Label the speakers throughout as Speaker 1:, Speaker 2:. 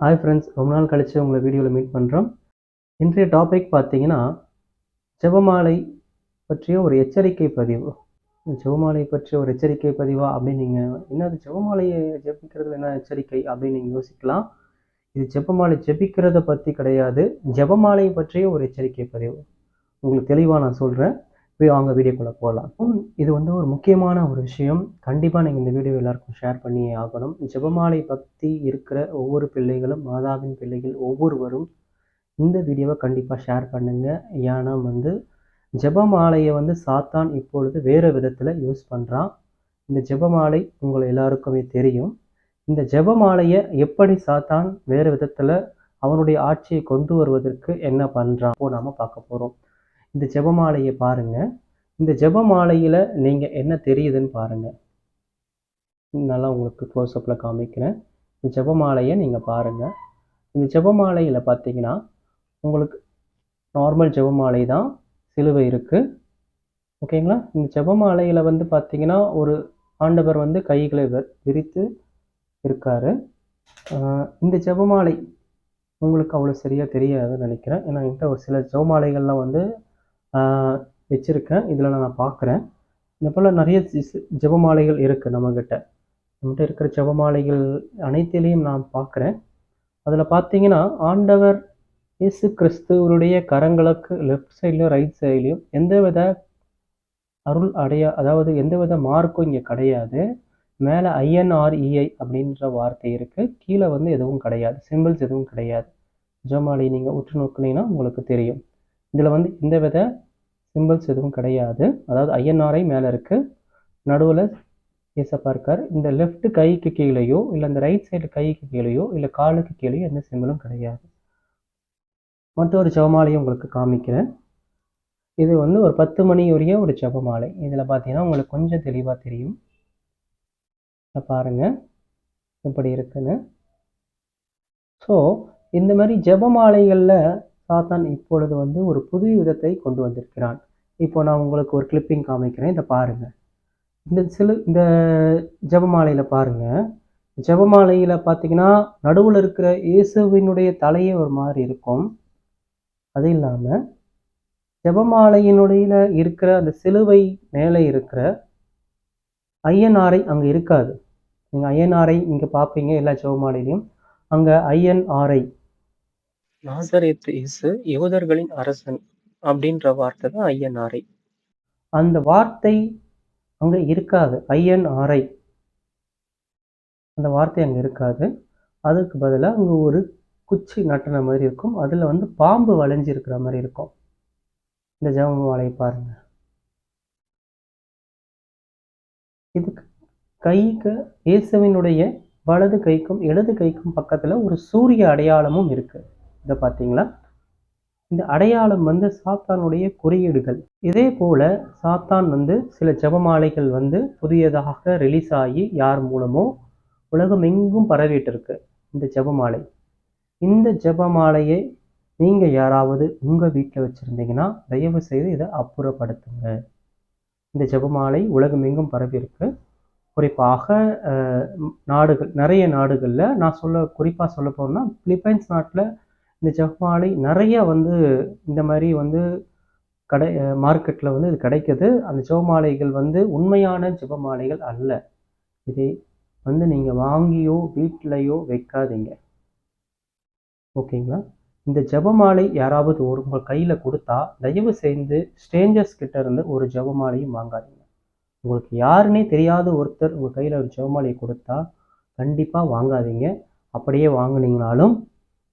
Speaker 1: Hi friends ரொம்ப நாள் கழித்து உங்களை வீடியோவில் மீட் பண்ணுறோம் இன்றைய டாபிக் பார்த்தீங்கன்னா ஜெபமாலை பற்றிய ஒரு எச்சரிக்கை பதிவு. ஜெபமாலை பற்றிய ஒரு எச்சரிக்கை பதிவா அப்படின்னு நீங்கள் என்னது ஜெபமாலையை ஜெபிக்கிறதுல என்ன எச்சரிக்கை அப்படின்னு நீங்கள் யோசிக்கலாம். இது ஜெபமாலை ஜெபிக்கிறத பற்றி கிடையாது. ஜெபமாலை பற்றிய ஒரு எச்சரிக்கை பதிவு. உங்களுக்கு தெளிவாக நான் சொல்கிறேன் வாங்க வீடியோக்குள்ளே போகலாம் இது வந்து ஒரு முக்கியமான ஒரு விஷயம். கண்டிப்பாக நீங்கள் இந்த வீடியோ எல்லாருக்கும் ஷேர் பண்ணியே ஆகணும். ஜெபமாலை பக்தி இருக்கிற ஒவ்வொரு பிள்ளைகளும் மாதாவின் பிள்ளைகள் ஒவ்வொருவரும் இந்த வீடியோவை கண்டிப்பாக ஷேர் பண்ணுங்கள் ஏன்னா வந்து ஜெபமாலையை வந்து சாத்தான் இப்பொழுது வேறு விதத்தில் யூஸ் பண்ணுறான் இந்த ஜெபமாலை உங்களை எல்லாருக்குமே தெரியும். இந்த ஜெபமாலையை எப்படி சாத்தான் வேறு விதத்தில் அவனுடைய ஆட்சியை கொண்டு வருவதற்கு என்ன பண்ணுறான் நாம் பார்க்க போகிறோம் இந்த ஜெபமாலையை பாருங்கள் இந்த ஜெபமாலையில் நீங்கள் என்ன தெரியுதுன்னு பாருங்கள் நல்லா உங்களுக்கு க்ளோஸ்அப்பில் காமிக்கிறேன். இந்த ஜெபமாலையை நீங்கள் பாருங்கள் இந்த ஜெபமாலையில் பார்த்தீங்கன்னா உங்களுக்கு நார்மல் ஜெபமாலை தான் சிலுவை இருக்குது ஓகேங்களா இந்த ஜெபமாலையில் வந்து பார்த்தீங்கன்னா ஒரு ஆண்டவர் வந்து கைகளை வி- விரித்து இருக்காரு. இந்த ஜெபமாலை உங்களுக்கு அவ்வளோ சரியாக தெரியாதுன்னு நினைக்கிறேன். ஏன்னா என்கிட்ட ஒரு சில ஜெபமாலைகள்லாம் வந்து வச்சுருக்கேன். இதில் நான் பார்க்குறேன் இந்த போல் நிறைய ஜபமாலைகள் இருக்குது நம்மக்கிட்ட நம்மகிட்ட இருக்கிற ஜபமாலைகள் அனைத்திலையும் நான் பார்க்குறேன் அதில் பார்த்தீங்கன்னா ஆண்டவர் இயேசு கிறிஸ்துவருடைய கரங்களுக்கு லெஃப்ட் சைட்லையும் ரைட் சைட்லையும் எந்தவித அருள் அடையா அதாவது எந்தவித மார்க்கும் இங்கே கிடையாது. மேலே ஐஎன்ஆர்இஐ அப்படின்ற வார்த்தை இருக்குது கீழே வந்து எதுவும் கிடையாது. சிம்பிள்ஸ் எதுவும் கிடையாது. ஜமாலி நீங்கள் உற்று நோக்குனீங்கன்னா உங்களுக்கு தெரியும். இதில் வந்து எந்தவித சிம்பிள்ஸ் எதுவும் கிடையாது. அதாவது ஐஎன்ஆர்ஐ மேலே இருக்குது நடுவில் ஏசப்பா இருக்கார். இந்த லெஃப்ட் கைக்கு கீழேயோ இல்லை இந்த ரைட் சைடு கைக்கு கீழேயோ இல்லை காலுக்கு கீழேயோ எந்த சிம்பிளும் கிடையாது. மற்றொரு ஜபமாலையும் உங்களுக்கு காமிக்கிறேன். இது வந்து ஒரு பத்து மணி உரிய ஒரு ஜபமாலை. இதில் பார்த்தீங்கன்னா உங்களுக்கு கொஞ்சம் தெளிவாக தெரியும். பாருங்கள் இப்படி எப்படி இருக்குன்னு. ஸோ இந்த மாதிரி ஜபமாலைகளில் சாத்தான் இப்பொழுது வந்து ஒரு புது விதத்தை கொண்டு வந்திருக்கிறான். இப்போ நான் உங்களுக்கு ஒரு கிளிப்பிங் காமிக்கிறேன். இதை பாருங்கள் இந்த சில இந்த ஜபமாலையில் பாருங்கள் ஜபமாலையில் பார்த்தீங்கன்னா நடுவில் இருக்கிற இயேசுவினுடைய தலையே ஒரு மாதிரி இருக்கும். அது இல்லாமல் ஜபமாலையினுடைய இருக்கிற அந்த சிலுவை மேலே இருக்கிற ஐயனாரை அங்கே இருக்காது. நீங்கள் ஐயனாரை இங்கே பார்ப்பீங்க எல்லா ஜெபமாலையிலையும். அங்கே ஐயன் ஆரை. நாசரேத்து இயேசு யூதர்களின் அரசன் அப்படின்ற வார்த்தை தான் ஐஎன்ஆர்ஐ அந்த வார்த்தை அங்கே இருக்காது. ஐயன் ஆரை. அந்த வார்த்தை அங்கே இருக்காது. அதுக்கு பதிலாக அங்கே ஒரு குச்சி நட்டின மாதிரி இருக்கும். அதில் வந்து பாம்பு வளைஞ்சு இருக்கிற மாதிரி இருக்கும். இந்த ஜெபமாலையை பாருங்க. இதுக்கு கைக்கு இயேசுவினுடைய வலது கைக்கும் இடது கைக்கும் பக்கத்தில் ஒரு சூரிய அடையாளமும் இருக்குது இதை பார்த்தீங்களா? இந்த அடையாளம் வந்து சாத்தானுடைய குறியீடுகள். இதே போல சாத்தான் வந்து சில ஜபமாலைகள் வந்து புதியதாக ரிலீஸ் ஆகி யார் மூலமோ உலகம் எங்கும் பரவிட்டு இருக்கு இந்த ஜபமாலை இந்த ஜபமாலையை நீங்கள் யாராவது உங்கள் வீட்டில் வச்சுருந்தீங்கன்னா தயவு செய்து இதை அப்புறப்படுத்துங்க. இந்த ஜெபமாலை உலகமெங்கும் பரவி இருக்கு குறிப்பாக நாடுகள் நிறைய நாடுகளில் நான் சொல்ல குறிப்பாக சொல்ல போனா பிலிப்பைன்ஸ் நாட்டில் இந்த ஜெபமாலை நிறைய வந்து இந்த மாதிரி வந்து கடை மார்க்கெட்டில் வந்து இது கிடைக்கிது. அந்த ஜெபமாலைகள் வந்து உண்மையான ஜெபமாலைகள் அல்ல. இதை வந்து நீங்கள் வாங்கியோ வீட்டிலையோ வைக்காதீங்க. ஓகேங்களா? இந்த ஜெபமாலை யாராவது ஒரு உங்கள் கையில் கொடுத்தா தயவு செய்து ஸ்ட்ரேஞ்சர்ஸ் கிட்ட இருந்து ஒரு ஜெபமாலையும் வாங்காதீங்க. உங்களுக்கு யாருன்னே தெரியாத ஒருத்தர் உங்கள் கையில் ஒரு ஜெபமாலையை கொடுத்தா கண்டிப்பாக வாங்காதீங்க. அப்படியே வாங்கினீங்கனாலும்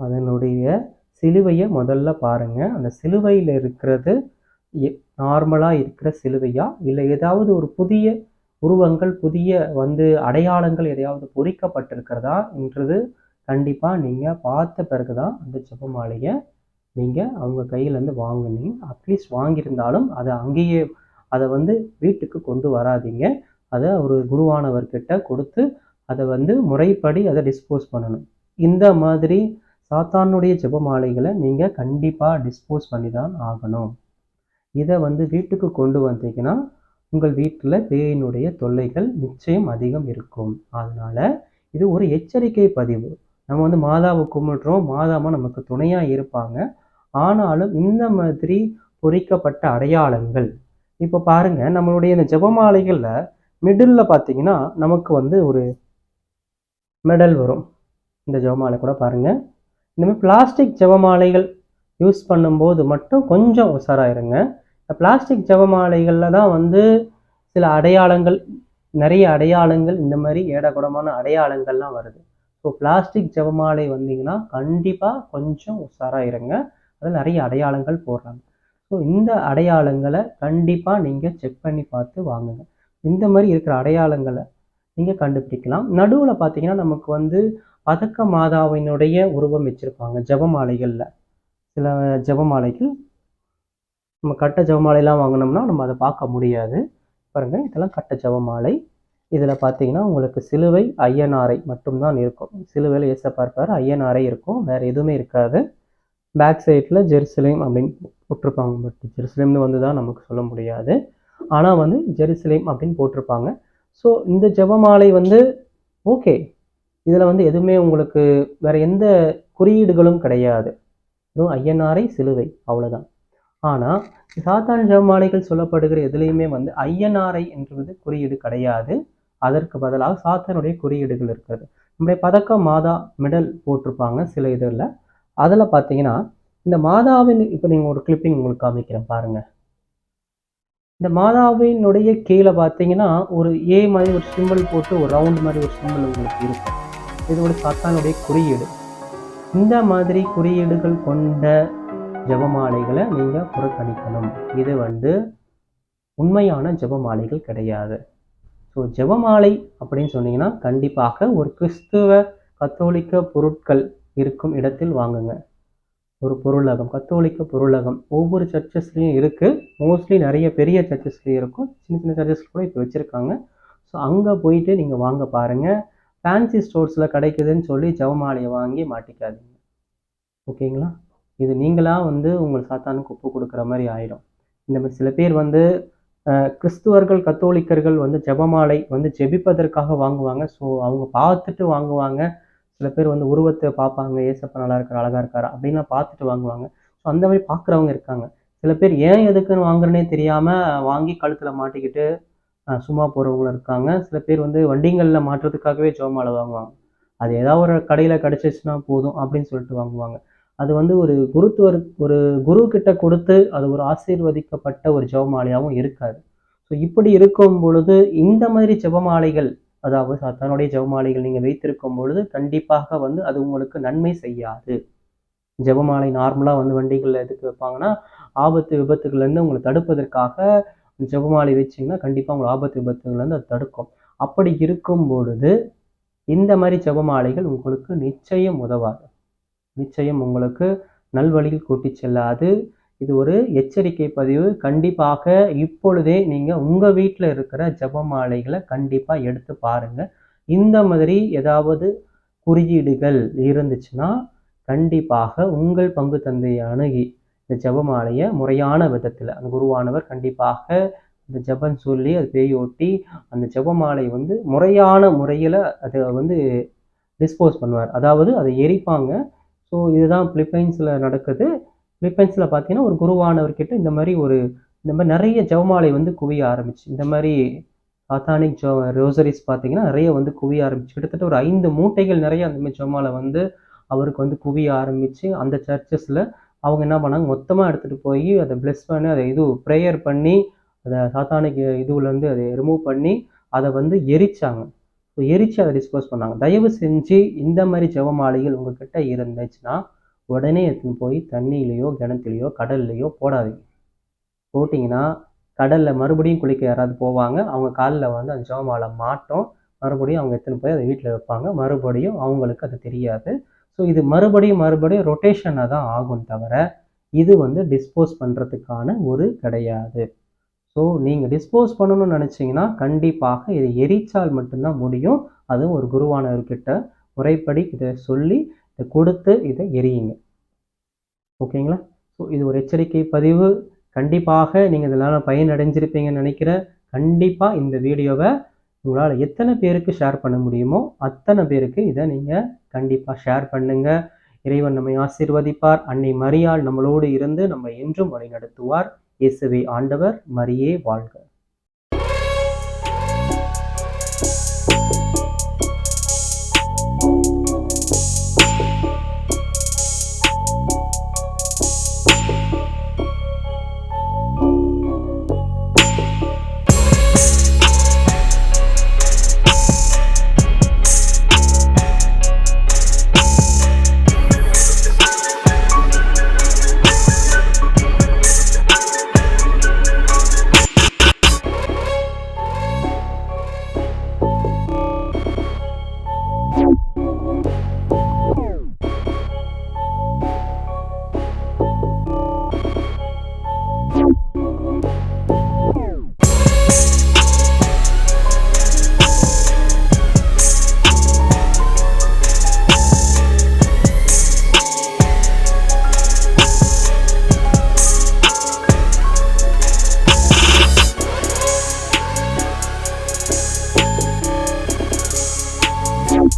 Speaker 1: அதனுடைய சிலுவையை முதல்ல பாருங்கள் அந்த சிலுவையில் இருக்கிறது நார்மலாக இருக்கிற சிலுவையா? இல்லை ஏதாவது ஒரு புதிய உருவங்கள் புதிய வந்து அடையாளங்கள் எதையாவது பொறிக்கப்பட்டிருக்கிறதா? என்றது கண்டிப்பாக நீங்கள் பார்த்த பிறகு தான் அந்த ஜெபமாலையை நீங்கள் அவங்க கையிலேருந்து வாங்கினீங்க. அட்லீஸ்ட் வாங்கியிருந்தாலும் அதை அங்கேயே அதை வந்து வீட்டுக்கு கொண்டு வராதீங்க. அதை ஒரு குருவானவர்கிட்ட கொடுத்து அதை வந்து முறைப்படி அதை டிஸ்போஸ் பண்ணணும். இந்த மாதிரி சாத்தானுடைய ஜெபமாலைகளை நீங்கள் கண்டிப்பாக டிஸ்போஸ் பண்ணி தான் ஆகணும். இதை வந்து வீட்டுக்கு கொண்டு வந்தீங்கன்னா உங்கள் வீட்டில் பேயினுடைய தொல்லைகள் நிச்சயம் அதிகம் இருக்கும். அதனால் இது ஒரு எச்சரிக்கை பதிவு. நம்ம வந்து மாதாவை கும்பிடுறோம் மாதாமா நமக்கு துணையாக இருப்பாங்க. ஆனாலும் இந்த மாதிரி பொறிக்கப்பட்ட அடையாளங்கள் இப்போ பாருங்க நம்மளுடைய இந்த ஜபமாலைகளில் மிடில் பார்த்தீங்கன்னா நமக்கு வந்து ஒரு மெடல் வரும். இந்த ஜெபமாலை கூட பாருங்கள் இனிமேல் பிளாஸ்டிக் ஜபமாலைகள் யூஸ் பண்ணும்போது மட்டும் கொஞ்சம் உஷாராக இந்த பிளாஸ்டிக் ஜபமாலைகளில் தான் வந்து சில அடையாளங்கள் நிறைய அடையாளங்கள் இந்த மாதிரி ஏடகுடமான அடையாளங்கள்லாம் வருது. ஸோ பிளாஸ்டிக் ஜபமாலை வந்தீங்கன்னா கண்டிப்பாக கொஞ்சம் உஷாராக இருங்க அதில் நிறைய அடையாளங்கள் போடுறாங்க. ஸோ இந்த அடையாளங்களை கண்டிப்பாக நீங்கள் செக் பண்ணி பார்த்து வாங்குங்க. இந்த மாதிரி இருக்கிற அடையாளங்களை நீங்கள் கண்டுபிடிக்கலாம். நடுவில் பார்த்தீங்கன்னா நமக்கு வந்து பதக்க மாதாவினுடைய உருவம் வச்சுருப்பாங்க ஜபமாலைகளில். சில ஜபமாலைகள் நம்ம கட்ட ஜெபமாலைலாம் வாங்கினோம்னா நம்ம அதை பார்க்க முடியாது. பாருங்கள் இதெல்லாம் கட்ட ஜெபமாலை. இதில் பார்த்தீங்கன்னா உங்களுக்கு சிலுவை ஐயனாரை மட்டும்தான் இருக்கும். சிலுவையில் ஏசப்பா இருப்பார் ஐயனாரை இருக்கும் வேறு எதுவுமே இருக்காது. பேக் சைடில் ஜெருசலேம் அப்படின்னு போட்டிருப்பாங்க பட் ஜெருசலேம்னு வந்து தான் நமக்கு சொல்ல முடியாது. ஆனால் வந்து ஜெருசலேம் அப்படின்னு போட்டிருப்பாங்க. ஸோ இந்த ஜபமாலை வந்து ஓகே இதில் வந்து எதுவுமே உங்களுக்கு வேறு எந்த குறியீடுகளும் கிடையாது. வெறும் ஐயனாரை சிலுவை அவ்வளோதான் ஆனால் சாத்தான் ஜெபமாலைகள் சொல்லப்படுகிற எதுலேயுமே வந்து ஐயனாரை என்றது குறியீடு கிடையாது. அதற்கு பதிலாக சாத்தானுடைய குறியீடுகள் இருக்கிறது. நம்முடைய பதக்க மாதா மெடல் போட்டிருப்பாங்க சில இதில். அதில் பார்த்தீங்கன்னா இந்த மாதாவின் இப்போ நீங்கள் ஒரு கிளிப்பிங் உங்களுக்கு காமிக்கிறேன் பாருங்கள் இந்த மாதாவினுடைய கீழே பார்த்தீங்கன்னா ஒரு ஏ மாதிரி ஒரு சிம்பிள் போட்டு ஒரு ரவுண்ட் மாதிரி ஒரு சிம்பிள் உங்களுக்கு இருக்கும். இதோட சாத்தானுடைய குறியீடு. இந்த மாதிரி குறியீடுகள் கொண்ட ஜெபமாலைகளை நீங்கள் புறக்கணிக்கணும். இது வந்து உண்மையான ஜபமாலைகள் கிடையாது. ஸோ ஜெபமாலை அப்படின்னு சொன்னீங்கன்னா கண்டிப்பாக ஒரு கிறிஸ்துவ கத்தோலிக்க பொருட்கள் இருக்கும் இடத்தில் வாங்குங்க. ஒரு பொருளகம் கத்தோலிக்க பொருளகம். ஒவ்வொரு சர்ச்சஸ்லையும் இருக்குது மோஸ்ட்லி நிறைய பெரிய சர்ச்சஸ்லையும் இருக்கும். சின்ன சின்ன சர்ச்சஸ் கூட இப்போ வச்சுருக்காங்க. ஸோ அங்கே போயிட்டு நீங்கள் வாங்க பாருங்கள் ஃபேன்சி ஸ்டோர்ஸில் கிடைக்குதுன்னு சொல்லி ஜெபமாலையை வாங்கி மாட்டிக்காதீங்க. ஓகேங்களா? இது நீங்களாக வந்து உங்கள் சாத்தானுக்கு ஒப்பு கொடுக்குற மாதிரி ஆயிடும். இந்த மாதிரி சில பேர் வந்து கிறிஸ்துவர்கள் கத்தோலிக்கர்கள் வந்து ஜெபமாலை வந்து ஜெபிப்பதற்காக வாங்குவாங்க. ஸோ அவங்க பார்த்துட்டு வாங்குவாங்க. சில பேர் வந்து உருவத்தை பார்ப்பாங்க. ஏசப்பா நல்லா இருக்கார் அழகாக இருக்காரா அப்படின்லாம் பார்த்துட்டு வாங்குவாங்க. ஸோ அந்த மாதிரி பார்க்குறவங்க இருக்காங்க. சில பேர் ஏன் எதுக்குன்னு வாங்குறனே தெரியாமல் வாங்கி கழுத்தில் மாட்டிக்கிட்டு சும்மா போகிறவங்களும் இருக்காங்க. சில பேர் வந்து வண்டிங்களில் மாட்டுறதுக்காகவே ஜெபமாலை வாங்குவாங்க. அது ஏதாவது ஒரு கடையில் கிடச்சிச்சுன்னா போதும் அப்படின்னு சொல்லிட்டு வாங்குவாங்க. அது வந்து ஒரு குருத்துவர் ஒரு குரு கிட்ட கொடுத்து அது ஒரு ஆசீர்வதிக்கப்பட்ட ஒரு ஜெபமாலையாகவும் இருக்காது. ஸோ இப்படி இருக்கும் பொழுது இந்த மாதிரி ஜெபமாலைகள் அதாவது சத்தானுடைய ஜெபமாலைகள் நீங்கள் வைத்திருக்கும் பொழுது கண்டிப்பாக வந்து அது உங்களுக்கு நன்மை செய்யாது. ஜெபமாலை நார்மலாக வந்து வண்டிகளில் எதுக்கு வைப்பாங்கன்னா ஆபத்து விபத்துகள்லேருந்து உங்களை தடுப்பதற்காக ஜெபமாலை வச்சிங்கன்னா கண்டிப்பாக உங்களை ஆபத்து விபத்துகள்லேருந்து அது தடுக்கும். அப்படி இருக்கும் பொழுது இந்த மாதிரி ஜெபமாலைகள் உங்களுக்கு நிச்சயம் உதவாது. நிச்சயம் உங்களுக்கு நல்வழியில் கூட்டி செல்லாது. இது ஒரு எச்சரிக்கை பதிவு. கண்டிப்பாக இப்பொழுதே நீங்கள் உங்கள் வீட்டில் இருக்கிற ஜெபமாலைகளை கண்டிப்பாக எடுத்து பாருங்கள் இந்த மாதிரி ஏதாவது குறியீடுகள் இருந்துச்சுன்னா கண்டிப்பாக உங்கள் பங்கு தந்தையை அணுகி இந்த ஜெபமாலையை முறையான விதத்தில் அந்த குருவானவர் கண்டிப்பாக இந்த ஜெபம் சொல்லி அது பேயோட்டி ஓட்டி அந்த ஜெபமாலை வந்து முறையான முறையில் அதை வந்து டிஸ்போஸ் பண்ணுவார். அதாவது அதை எரிப்பாங்க. ஸோ இதுதான் பிலிப்பைன்ஸில் நடக்குது. பிலிப்பைன்ஸில் பார்த்தீங்கன்னா ஒரு குருவானவர்கிட்ட இந்த மாதிரி ஒரு இந்த மாதிரி நிறைய ஜெபமாலை வந்து குவிய ஆரம்பிச்சு இந்த மாதிரி ஆத்தானிக் ஜோ ரோசரிஸ் பார்த்தீங்கன்னா நிறைய வந்து குவிய ஆரம்பிச்சு. கிட்டத்தட்ட ஒரு ஐந்து மூட்டைகள் நிறைய அந்த மாதிரி ஜவமாலை வந்து அவருக்கு வந்து குவிய ஆரம்பிச்சு அந்த சர்ச்சஸில் அவங்க என்ன பண்ணாங்க? மொத்தமாக எடுத்துகிட்டு போய் அதை ப்ளெஸ் பண்ணி அதை இது ப்ரேயர் பண்ணி அதை சாத்தானிக்கு இதுலேருந்து அதை ரிமூவ் பண்ணி அதை வந்து எரிச்சாங்க. ஸோ எரித்து அதை டிஸ்போஸ் பண்ணாங்க. தயவு செஞ்சு இந்த மாதிரி ஜெபமாலைகள் உங்ககிட்ட இருந்துச்சுன்னா உடனே எடுத்துன்னு போய் தண்ணியிலையோ கிணத்துலையோ கடல்லையோ போடாதீங்க. போட்டிங்கன்னா கடலில் மறுபடியும் குளிக்க யாராவது போவாங்க அவங்க காலில் வந்து அந்த ஜெபமாலை மாட்டோம். மறுபடியும் அவங்க எடுத்துன்னு போய் அதை வீட்டில் வைப்பாங்க. மறுபடியும் அவங்களுக்கு அது தெரியாது. ஸோ இது மறுபடியும் மறுபடியும் ரொட்டேஷனாக தான் ஆகும் தவிர இது வந்து டிஸ்போஸ் பண்ணுறதுக்கான ஒரு கிடையாது. ஸோ நீங்கள் டிஸ்போஸ் பண்ணணும்னு நினச்சிங்கன்னா கண்டிப்பாக இதை எரிச்சால் மட்டும்தான் முடியும். அதுவும் ஒரு குருவானவர்கிட்ட முறைப்படி இதை சொல்லி இதை கொடுத்து இதை எரியுங்க. ஓகேங்களா? ஸோ இது ஒரு எச்சரிக்கை பதிவு. கண்டிப்பாக நீங்கள் இதனால் பயன் அடைஞ்சிருப்பீங்கன்னு நினைக்கிறேன். கண்டிப்பாக இந்த வீடியோவை உங்களால் எத்தனை பேருக்கு ஷேர் பண்ண முடியுமோ அத்தனை பேருக்கு இதை நீங்கள் கண்டிப்பாக ஷேர் பண்ணுங்க. இறைவன் நம்மை ஆசீர்வதிப்பார். அன்னை மரியாள் நம்மளோடு இருந்து நம்ம என்றும் வழிநடத்துவார். இயேசுவே ஆண்டவர் மரியே வாழ்க.